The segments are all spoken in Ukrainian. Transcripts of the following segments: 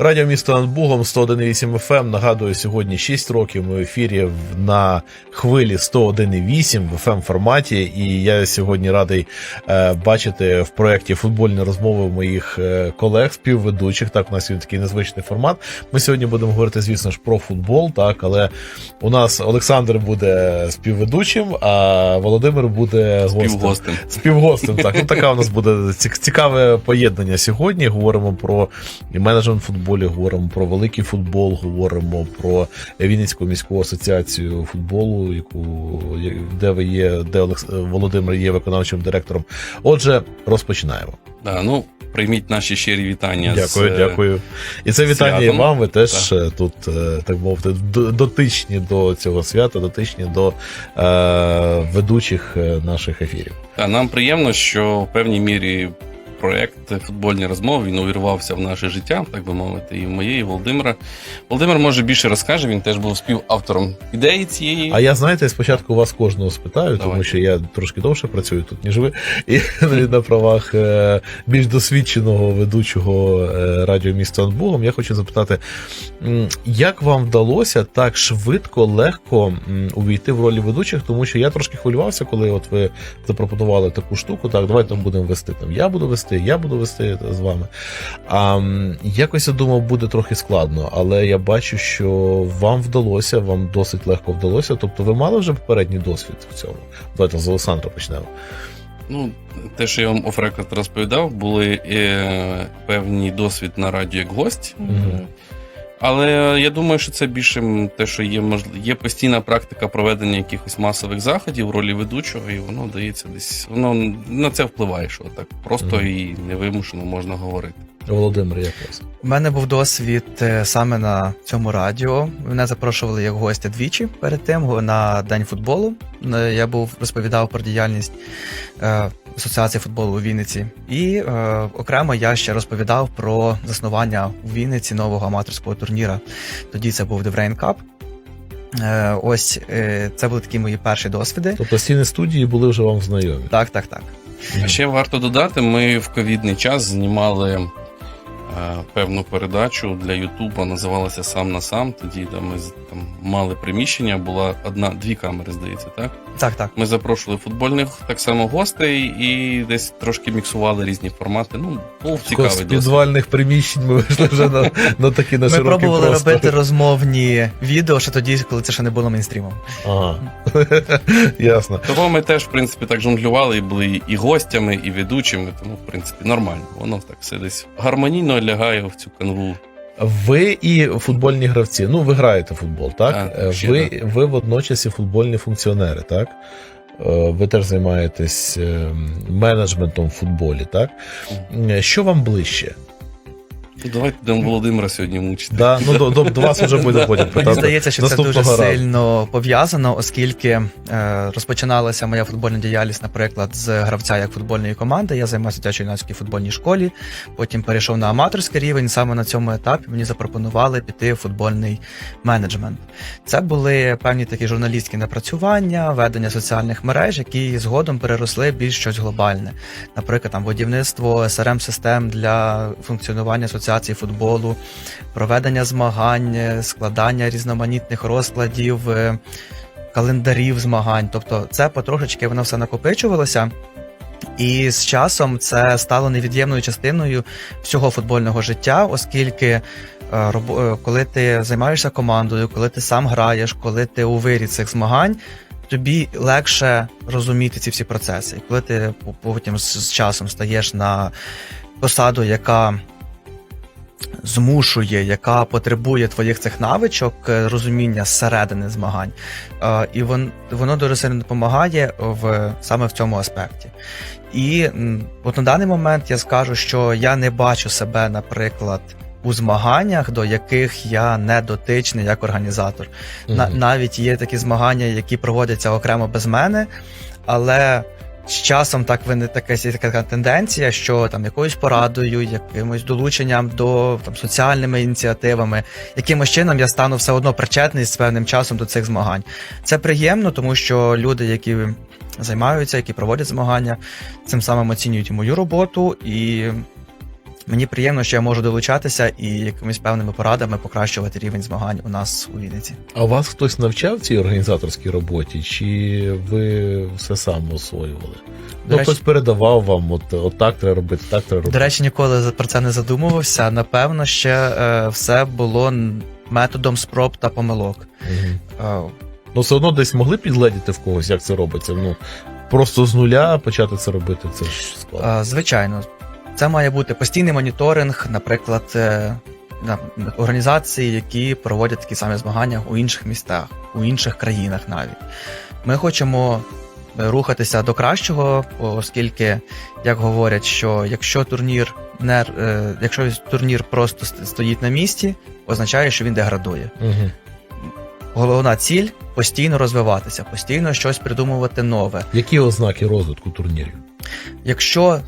Радіо місто над Бугом 101,8 FM. Нагадую, сьогодні 6 років ми в ефірі на хвилі 101,8 в FM форматі. І я сьогодні радий е, бачити в проєкті футбольні розмови моїх е, колег, співведучих. Так, у нас сьогодні такий незвичний формат. Ми сьогодні будемо говорити, звісно ж, про футбол. Так, але у нас Олександр буде співведучим, а Володимир буде гостем. Співгостем. Співгостем, так. Ну така у нас буде цікаве поєднання сьогодні. Говоримо про менеджмент в футболі, говоримо про великий футбол, говоримо про Вінницьку міську асоціацію футболу, яку де ви є, де Олекс... Володимир є виконавчим директором. Отже, розпочинаємо. Да, ну, прийміть наші щирі вітання. Дякую, з, е, дякую. І це вітання і вам. Ви теж е, тут, е, так мовити, дотичні до цього свята, дотичні до е, ведучих наших ефірів. Нам приємно, що в певній мірі проект футбольні розмови він увірвався в наше життя, так би мовити, і в моє, і Володимира. Володимир може більше розкаже. Він теж був співавтором ідеї цієї. А я знаєте, спочатку вас кожного спитаю, тому що я трошки довше працюю тут, ніж ви, і на правах е, більш досвідченого ведучого е, радіо міста над Богом, я хочу запитати, як вам вдалося так швидко, легко увійти в ролі ведучих, тому що я трошки хвилювався, коли от ви запропонували таку штуку. Так, давайте будемо вести там. Я буду вести, я буду вести з вами. А якось я думав, буде трохи складно, але я бачу, що вам вдалося, вам досить легко вдалося. Тобто, ви мали вже попередній досвід в цьому. Давайте з Олександра почнемо. Ну, те, що я вам офрекорд розповідав, були е, певний досвід на радіо як гость. Мгм. Але я думаю, що це більше те, що є можливо, є постійна практика проведення якихось масових заходів в ролі ведучого, і воно дається десь. Воно на це впливає, що так просто Мгм. і невимушено можна говорити. Володимир, як вас? У мене був досвід е, саме на цьому радіо. Мене запрошували як гостя двічі перед тим на день футболу. Е, Я був розповідав про діяльність е, Асоціації футболу у Вінниці. І е, окремо я ще розповідав про заснування у Вінниці нового аматорського турніра. Тоді це був Cup. Е, ось е, це були такі мої перші досвіди. Тобто стіни студії були вже вам знайомі. Так, так, так. А ще варто додати, ми в ковідний час знімали певну передачу для Ютуба, називалася Сам на сам. Тоді там, ми там мали приміщення, була одна, дві камери, здається, так? Так, так. Ми запрошували футбольних так само гостей і десь трошки міксували різні формати. Ну, був цікавий досвід. підвальних приміщень ми вийшли вже на, на такі на Ми пробували простори. робити розмовні відео ще тоді, коли це ще не було мейнстрімом. Ага. Ясно. Того ми теж, в принципі, так жонглювали і були і гостями, і ведучими, тому, в принципі, нормально. Воно так все десь гармонійно лягає в цю канву. Ви і футбольні гравці. Ну, ви граєте в футбол, так? А, ви ще ви, водночас і футбольні функціонери, так? Е, Ви теж займаєтесь е, менеджментом в футболі, так? Е, Що вам ближче? Ну, давайте будемо Володимира сьогодні мучити. Да? Ну, до, до, до вас вже буде потім Мені здається, що це дуже наступного разу. сильно пов'язано, оскільки е, розпочиналася моя футбольна діяльність, наприклад, з гравця як футбольної команди. Я займався дитячо юнацькій футбольній школі. Потім перейшов на аматорський рівень. Саме на цьому етапі мені запропонували піти в футбольний менеджмент. Це були певні такі журналістські напрацювання, ведення соціальних мереж, які згодом переросли в більш щось глобальне. Наприклад, там будівництво srm систем для функціонування асоціації футболу, проведення змагань, е, складання різноманітних розкладів, е, календарів змагань. Тобто, це потрошечки воно все накопичувалося. І з часом це стало невід'ємною частиною всього футбольного життя, оскільки е, коли ти займаєшся командою, коли ти сам граєш, коли ти у вирі цих змагань, тобі легше розуміти ці всі процеси. І коли ти потім з часом стаєш на посаду, яка змушує, яка потребує твоїх цих навичок, е, розуміння зсередини змагань, е, і вон, воно дуже сильно допомагає в саме в цьому аспекті. І от на даний момент я скажу, що я не бачу себе, наприклад. У змаганнях, до яких я не дотичний як організатор. На, навіть є такі змагання, які проводяться окремо без мене, але з часом так вине така, така тенденція, що там якоюсь порадою, якимось долученням до там соціальними ініціативами, якимось чином я стану все одно причетний з певним часом до цих змагань. Це приємно, тому що люди, які займаються, які проводять змагання, цим самим оцінюють мою роботу і Мені приємно, що я можу долучатися і якимись певними порадами покращувати рівень змагань у нас у Вінниці. А вас хтось навчав цій організаторській роботі, чи ви все сам освоювали? До ну, речі- хтось передавав вам, от, от так треба робити, так треба робити. До речі, ніколи про це не задумувався. Напевно, ще е, все було методом спроб та помилок. Мгм. Е, Ну, все одно десь могли підгледіти в когось, як це робиться. Ну, просто з нуля почати це робити, це ж складно. Е, Звичайно, це має бути постійний моніторинг, наприклад, е, організації, які проводять такі самі змагання у інших містах, у інших країнах навіть. Ми хочемо е, рухатися до кращого, оскільки, як говорять, що якщо турнір не е, якщо турнір просто стоїть на місці, означає, що він деградує. Угу. Головна ціль постійно розвиватися, постійно щось придумувати нове. Які ознаки розвитку турнірів? Якщо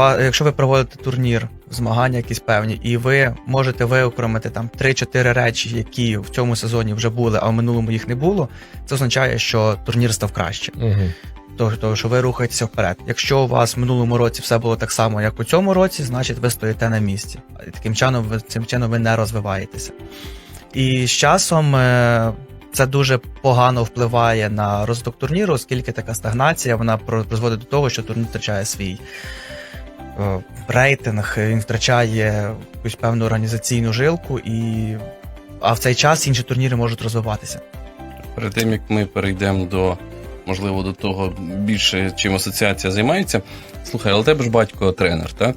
якщо ви проводите турнір, змагання якісь певні, і ви можете виокремити там 3-4 речі, які в цьому сезоні вже були, а в минулому їх не було, це означає, що турнір став краще. Угу. Тобто, що ви рухаєтеся вперед. Якщо у вас в минулому році все було так само, як у цьому році, значить ви стоїте на місці. І таким чином ви цим чином ви не розвиваєтеся. І з часом е, це дуже погано впливає на розвиток турніру, оскільки така стагнація вона призводить до того, що турнір втрачає свій рейтинг, він втрачає якусь певну організаційну жилку, і а в цей час інші турніри можуть розвиватися. Перед тим як ми перейдемо до, можливо, до того більше, чим асоціація займається. Слухай, але тебе ж батько тренер, так?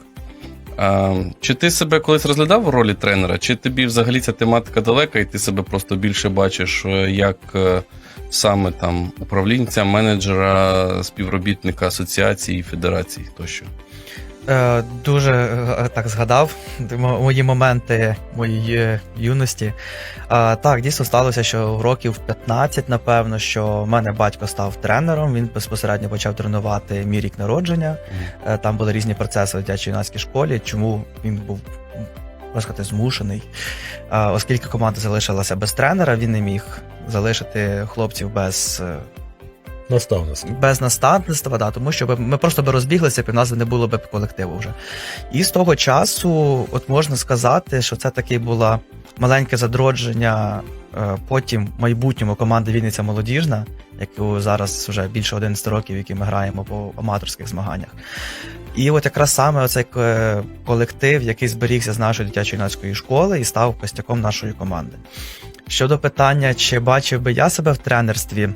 А, чи ти себе колись розглядав в ролі тренера, чи тобі взагалі ця тематика далека, і ти себе просто більше бачиш е, як е, саме там управлінця, менеджера, співробітника асоціації, федерації тощо? Е, дуже е, так згадав мої моменти моєї юності. Е, так, дійсно сталося, що років 15, напевно, що в мене батько став тренером. Він безпосередньо почав тренувати мій рік народження. Е, там були різні процеси в дитячій юнацькій школі. Чому він був сказати, змушений, Е, оскільки команда залишилася без тренера, він не міг залишити хлопців без. Наставництво. без наставництва, да, тому що ми просто би розбіглися, б і в нас не було б колективу вже. І з того часу, от можна сказати, що це таке було маленьке задродження е, потім майбутньому команди Вінниця Молодіжна, яку зараз вже більше 11 років, які ми граємо по аматорських змаганнях. І от якраз саме оцей е, колектив, який зберігся з нашої дитячої юнацької школи і став костяком нашої команди. Щодо питання, чи бачив би я себе в тренерстві,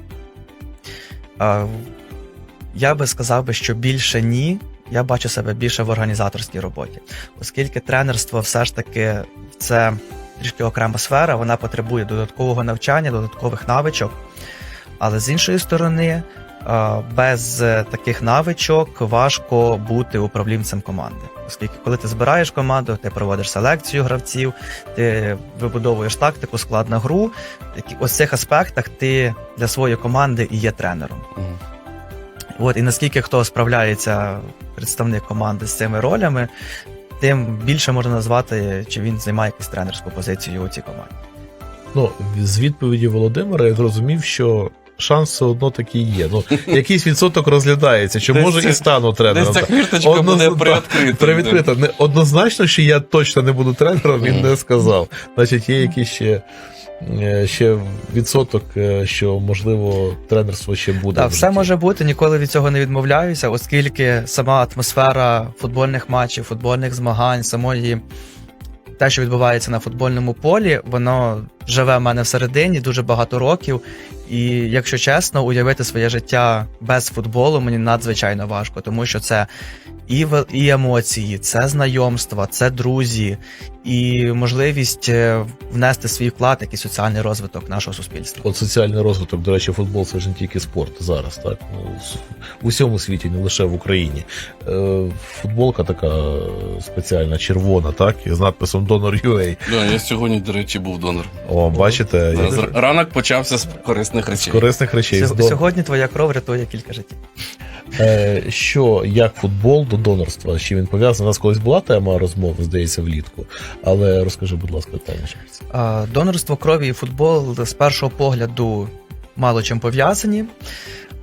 Я би сказав би, що більше ні. Я бачу себе більше в організаторській роботі, оскільки тренерство все ж таки це трішки окрема сфера, вона потребує додаткового навчання, додаткових навичок. Але з іншої сторони, без е, таких навичок важко бути управлінцем команди. Оскільки, коли ти збираєш команду, ти проводиш селекцію гравців, ти вибудовуєш тактику, склад на гру. Ось цих аспектах ти для своєї команди і є тренером. От і наскільки хто справляється, представник команди з цими ролями, тим більше можна назвати, чи він займає якусь тренерську позицію у цій команді. Ну, з відповіді Володимира я зрозумів, що шанс все одно такий є. Ну, якийсь відсоток розглядається, чи Десь може це- і стану тренером. Десь ця хвірточка Однозна- буде. Привідкрита. Не однозначно, що я точно не буду тренером, він не сказав. Значить, є якийсь ще, е, ще відсоток, е, що можливо тренерство ще буде. Так, все може бути, ніколи від цього не відмовляюся, оскільки сама атмосфера футбольних матчів, футбольних змагань, самої те, що відбувається на футбольному полі, воно живе в мене всередині дуже багато років. І якщо чесно, уявити своє життя без футболу мені надзвичайно важко, тому що це і, і емоції, це знайомства, це друзі, і можливість е, внести свій вклад, як і соціальний розвиток нашого суспільства. От соціальний розвиток, до речі, футбол це ж не тільки спорт зараз, так? Ну, с- в усьому світі, не лише в Україні. Е, футболка така спеціальна, червона, так? І з надписом Donor UA. Да, я сьогодні, до речі, був донор. О, бачите, я- з- Ранок почався з корисних з речей. корисних речей. Сьо- Сьогодні твоя кров рятує кілька життів. Е, що як футбол до донорства? З чим він пов'язаний? У нас колись була тема розмови, здається, влітку. Але розкажи, будь ласка, детальніше. про це. А, Донорство крові і футбол з першого погляду мало чим пов'язані,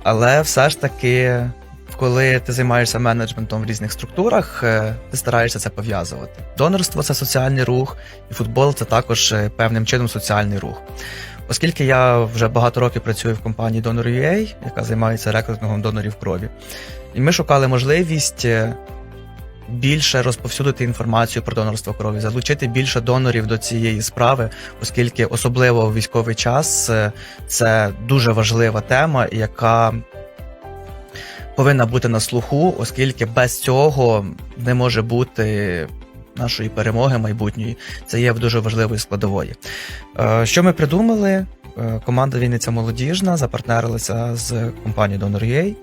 але все ж таки коли ти займаєшся менеджментом в різних структурах, е, ти стараєшся це пов'язувати. Донорство це соціальний рух, і футбол це також е, певним чином соціальний рух. Оскільки я вже багато років працюю в компанії Donor.ua, яка займається рекрутингом донорів крові, і ми шукали можливість е, більше розповсюдити інформацію про донорство крові, залучити більше донорів до цієї справи, оскільки особливо в військовий час е, це дуже важлива тема, яка повинна бути на слуху, оскільки без цього не може бути нашої перемоги майбутньої. Це є дуже важливою складовою. Е, Що ми придумали? Е, Команда Вінниця молодіжна запартнерилася з компанією Donor.ua.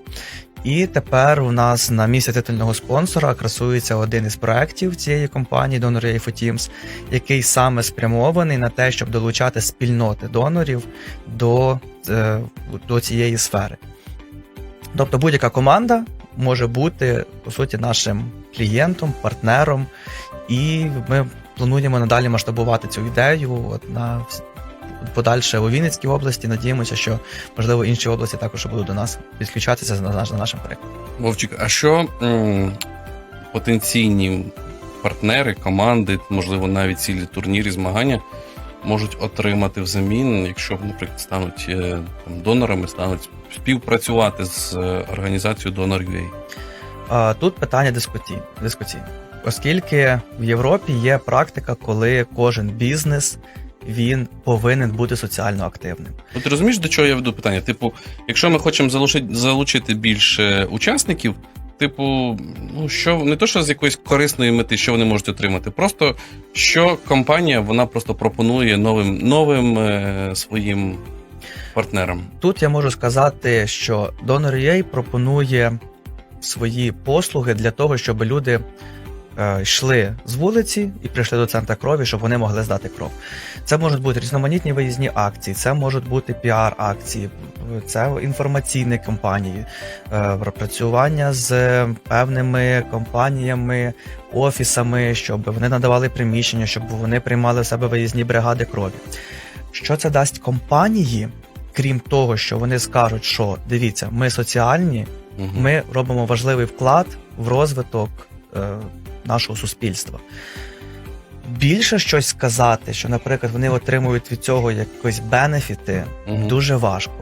І тепер у нас на місці титульного спонсора красується один із проєктів цієї компанії Donor.ua for Teams, який саме спрямований на те, щоб долучати спільноти донорів до, е, до цієї сфери. Тобто будь-яка команда може бути по суті нашим клієнтом, партнером, і ми плануємо надалі масштабувати цю ідею от на подальше у Вінницькій області. Надіємося, що можливо інші області також будуть до нас підключатися наш- за нашим прикладом. Вовчик, а що м, потенційні партнери, команди, можливо, навіть цілі турніри, змагання можуть отримати взамін, якщо, наприклад, стануть е, там, донорами, стануть співпрацювати з е, організацією Donor.ua? Тут питання дискусійне, оскільки в Європі є практика, коли кожен бізнес він повинен бути соціально активним. Ну, ти розумієш, до чого я веду питання? Типу, якщо ми хочемо залучити, залучити більше учасників, типу, ну що не то, що з якоїсь корисної мети, що вони можуть отримати, просто що компанія вона просто пропонує новим новим е, своїм партнерам. Тут я можу сказати, що Donor.ua пропонує свої послуги для того, щоб люди йшли з вулиці і прийшли до центра крові, щоб вони могли здати кров. Це можуть бути різноманітні виїзні акції, це можуть бути піар-акції, це інформаційні кампанії, е, працювання з певними компаніями, офісами, щоб вони надавали приміщення, щоб вони приймали в себе виїзні бригади крові. Що це дасть компанії? Крім того, що вони скажуть, що дивіться, ми соціальні, ми робимо важливий вклад в розвиток е, нашого суспільства. Більше щось сказати, що, наприклад, вони отримують від цього якось бенефіти, Мгм. дуже важко.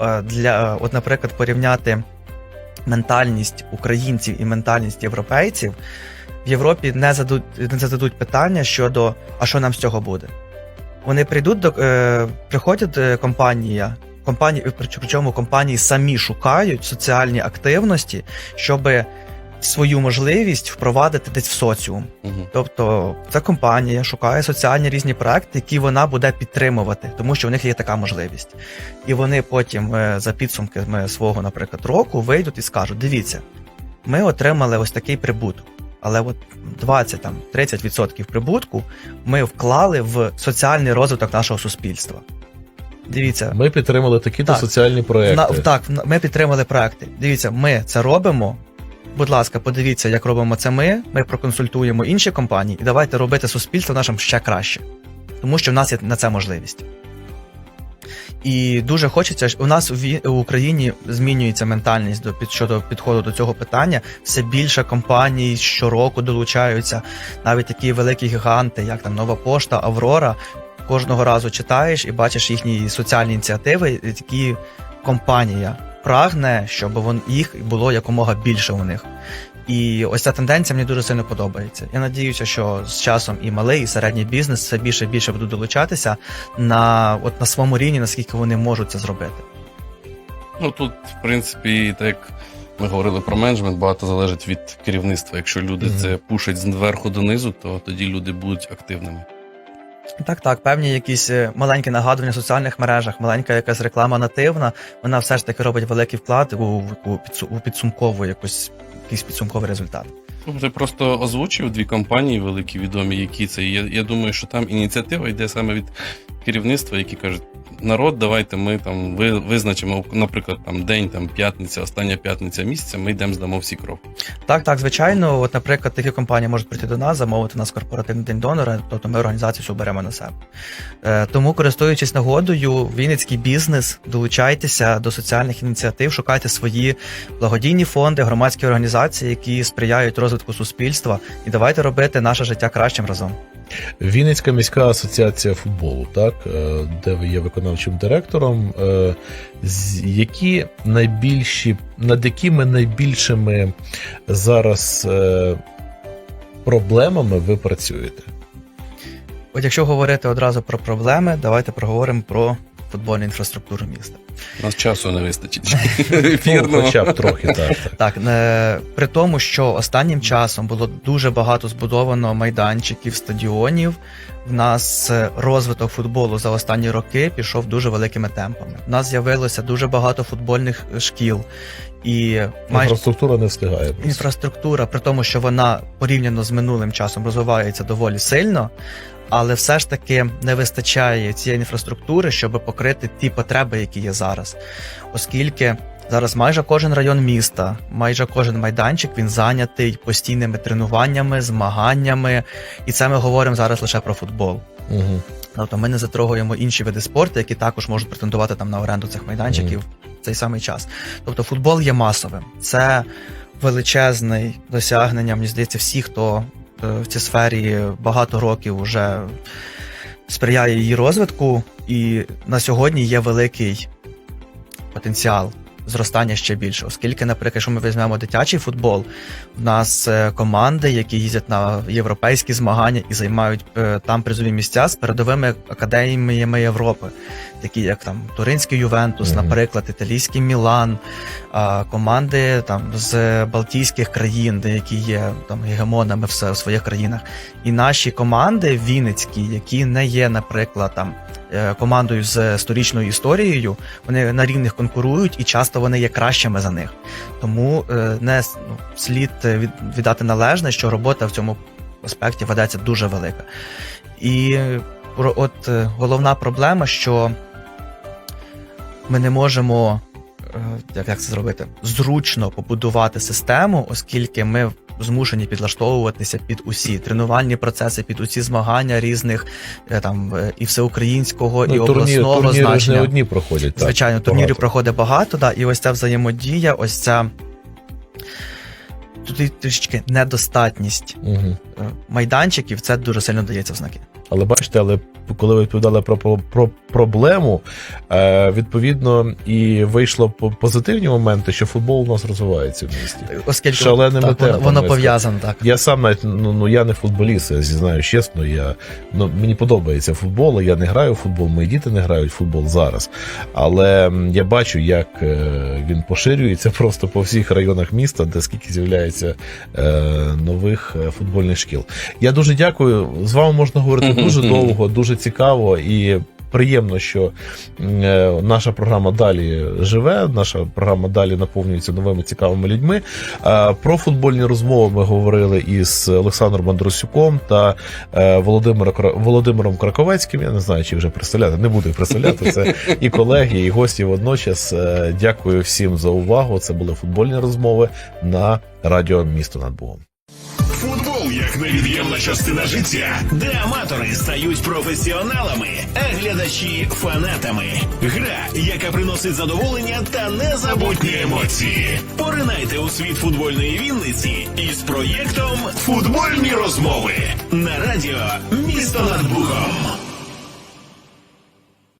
Е, Для, от, наприклад, порівняти ментальність українців і ментальність європейців, в Європі не зададуть, не зададуть питання щодо а що нам з цього буде. Вони прийдуть до е, приходять е, компанія, компанії, прич- причому компанії самі шукають соціальні активності, щоб свою можливість впровадити десь в соціум. Мгм. Тобто ця компанія шукає соціальні різні проекти, які вона буде підтримувати, тому що в них є така можливість. І вони потім е, за підсумками свого, наприклад, року вийдуть і скажуть: дивіться, ми отримали ось такий прибуток. Але от 20 там 30% прибутку ми вклали в соціальний розвиток нашого суспільства. Дивіться, Ми підтримали такі-то Так. соціальні проекти. на, так, ми підтримали проекти. Дивіться, ми це робимо. Будь ласка, подивіться, як робимо це ми. Ми проконсультуємо інші компанії, і давайте робити суспільство нашим ще краще, тому що в нас є на це можливість. І дуже хочеться, у нас в Україні змінюється ментальність до під щодо підходу до цього питання. Все більше компаній щороку долучаються, навіть такі великі гіганти, як там Нова Пошта, Аврора. Кожного разу читаєш і бачиш їхні соціальні ініціативи, які компанія прагне, щоб вон їх було якомога більше у них. І ось ця тенденція мені дуже сильно подобається. Я надіюся, що з часом і малий, і середній бізнес все більше і більше будуть долучатися на от на своєму рівні, наскільки вони можуть це зробити. Ну тут, в принципі, так як ми говорили про менеджмент, багато залежить від керівництва. Якщо люди Мгм. це пушать зверху донизу, то тоді люди будуть активними. Так, так, певні якісь е, маленькі нагадування в соціальних мережах, маленька якась реклама нативна, вона все ж таки робить великий вклад у, у, підсу- у підсумкову якусь якийсь підсумковий результат. Ти просто озвучив дві компанії великі, відомі, які це. Я, я думаю, що там ініціатива йде саме від керівництва, які кажуть, народ, давайте ми там ви, визначимо, наприклад, там день, там п'ятниця, остання п'ятниця місяця, ми йдемо здамо всі кров. Так, так, звичайно. От, наприклад, такі компанії можуть прийти до нас, замовити нас корпоративний день донора, тобто ми організацію всю беремо на себе. Е, тому, користуючись нагодою, Вінницький бізнес, долучайтеся до соціальних ініціатив, шукайте свої благодійні фонди, громадські організації, які сприяють розвитку суспільства, і давайте робити наше життя кращим разом. Вінницька міська асоціація футболу, так, е, де ви є виконавчим директором. е, Які найбільші, над якими найбільшими зараз е, проблемами ви працюєте? От якщо говорити одразу про проблеми, давайте проговоримо про футбольну інфраструктуру міста. У нас часу не вистачить. Ну, хоча б трохи, так. так. Так, е, при тому, що останнім часом було дуже багато збудовано майданчиків, стадіонів. В нас е, розвиток футболу за останні роки пішов дуже великими темпами. У нас з'явилося дуже багато футбольних е, шкіл, і майже Інфраструктура не встигає. просто. інфраструктура, при тому, що вона порівняно з минулим часом розвивається доволі сильно, але все ж таки не вистачає цієї інфраструктури, щоб покрити ті потреби, які є зараз. Оскільки зараз майже кожен район міста, майже кожен майданчик він зайнятий постійними тренуваннями, змаганнями, і це ми говоримо зараз лише про футбол. Мгм. Тобто ми не затрогаємо інші види спорту, які також можуть претендувати там на оренду цих майданчиків в цей самий час. Тобто футбол є масовим. Це величезне досягнення, мені здається, всі, хто в цій сфері багато років вже сприяє її розвитку, і на сьогодні є великий потенціал. Зростання ще більше, оскільки, наприклад, якщо ми візьмемо дитячий футбол, в нас е, команди, які їздять на європейські змагання і займають е, там призові місця з передовими академіями Європи, такі як там Туринський Ювентус, Мгм. наприклад, італійський Мілан, команди там з Балтійських країн, де які є там гегемонами в своїх країнах. І наші команди вінницькі, які не є, наприклад, там командою з сторічною історією, вони на рівних конкурують і часто вони є кращими за них. Тому е, не ну, слід е, віддати належне, що робота в цьому аспекті ведеться дуже велика. І е, от е, головна проблема, що ми не можемо е, як це зробити, зручно побудувати систему, оскільки ми змушені підлаштовуватися під усі тренувальні процеси, під усі змагання різних е, там е, і всеукраїнського, і Ну, турні- обласного турніри ж не одні проходять. так, Звичайно, турнірів проходить багато, да, і ось ця взаємодія, ось ця тут і трішечки недостатність е, майданчиків, це дуже сильно дається в знаки. Але бачите, але коли ви відповідали про, про, про проблему, е, відповідно, і вийшло позитивні моменти, що футбол у нас розвивається в місті. Оскільки Шаленими так, воно, темпами, воно пов'язано так. Я сам навіть ну, ну я не футболіст, я зізнаю чесно. Я ну мені подобається футбол. Я не граю в футбол, мої діти не грають в футбол зараз. Але я бачу, як е, він поширюється просто по всіх районах міста, де скільки з'являється е, нових е, футбольних шкіл. Я дуже дякую. З вами можна говорити дуже довго, дуже цікаво і. Приємно, що е, наша програма далі живе, наша програма далі наповнюється новими цікавими людьми. Е, Про футбольні розмови ми говорили із Олександром Андросюком та е, Володимиром Краковецьким. Я не знаю, чи вже представляти. Не буду представляти. Це і колеги, і гості водночас. Дякую всім за увагу. Це були футбольні розмови на радіо Місто над Богом. Футбол як частина життя, де аматори стають професіоналами, а глядачі фанатами. Гра, яка приносить задоволення та незабутні емоції. Поринайте у світ футбольної Вінниці із проєктом Футбольні розмови на радіо Місто над Бухом.